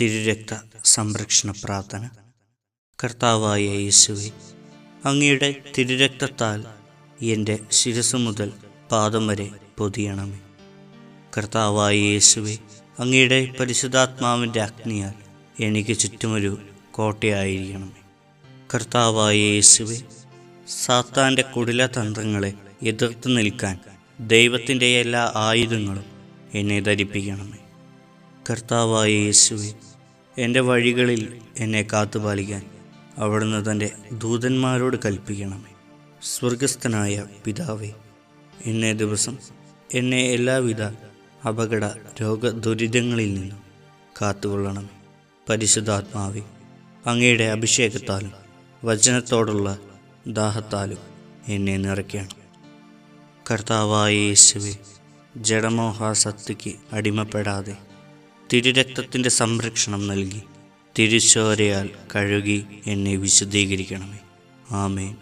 തിരുരക്ത സംരക്ഷണ പ്രാർത്ഥന കർത്താവായ യേശുവെ അങ്ങയുടെ തിരുരക്തത്താൽ എന്റെ ശിരസ് മുതൽ പാദം വരെ പൊതിയണമേ. കർത്താവായ യേശുവെ അങ്ങയുടെ പരിശുദ്ധാത്മാവിന്റെ അഗ്നിയാൽ എനിക്ക് ചുറ്റുമൊരു കോട്ടയായിരിക്കണമേ. കർത്താവായ യേശുവെ സാത്താന്റെ കുടില തന്ത്രങ്ങളെ എതിർത്ത് നിൽക്കാൻ ദൈവത്തിന്റെ എല്ലാ ആയുധങ്ങളും എന്നെ ധരിപ്പിക്കണമേ. കർത്താവായ യേശുവെ എന്റെ വഴികളിൽ എന്നെ കാത്തുപാലിക്കാൻ അവിടുന്ന് തന്റെ ദൂതന്മാരോട് കൽപ്പിക്കണമേ സ്വർഗസ്ഥനായ പിതാവേ എന്നെ ദിവസം എന്നെ എല്ലാവിധ അപകട രോഗ ദുരിതങ്ങളിൽ നിന്നും കാത്തുകൊള്ളണമേ പരിശുദ്ധാത്മാവേ അങ്ങയുടെ അഭിഷേകത്താലും വചനത്തോടുള്ള ദാഹത്താലും എന്നെ നിറയ്ക്കണം. കർത്താവായ യേശുവെ ജഡമോഹാസക്തിക്ക് അടിമപ്പെടാതെ തിരുരക്തത്തിന്റെ സംരക്ഷണം നൽകി തിരുശോരയാൽ കഴുകി എന്നെ വിശദീകരിക്കണമേ ആമേൻ.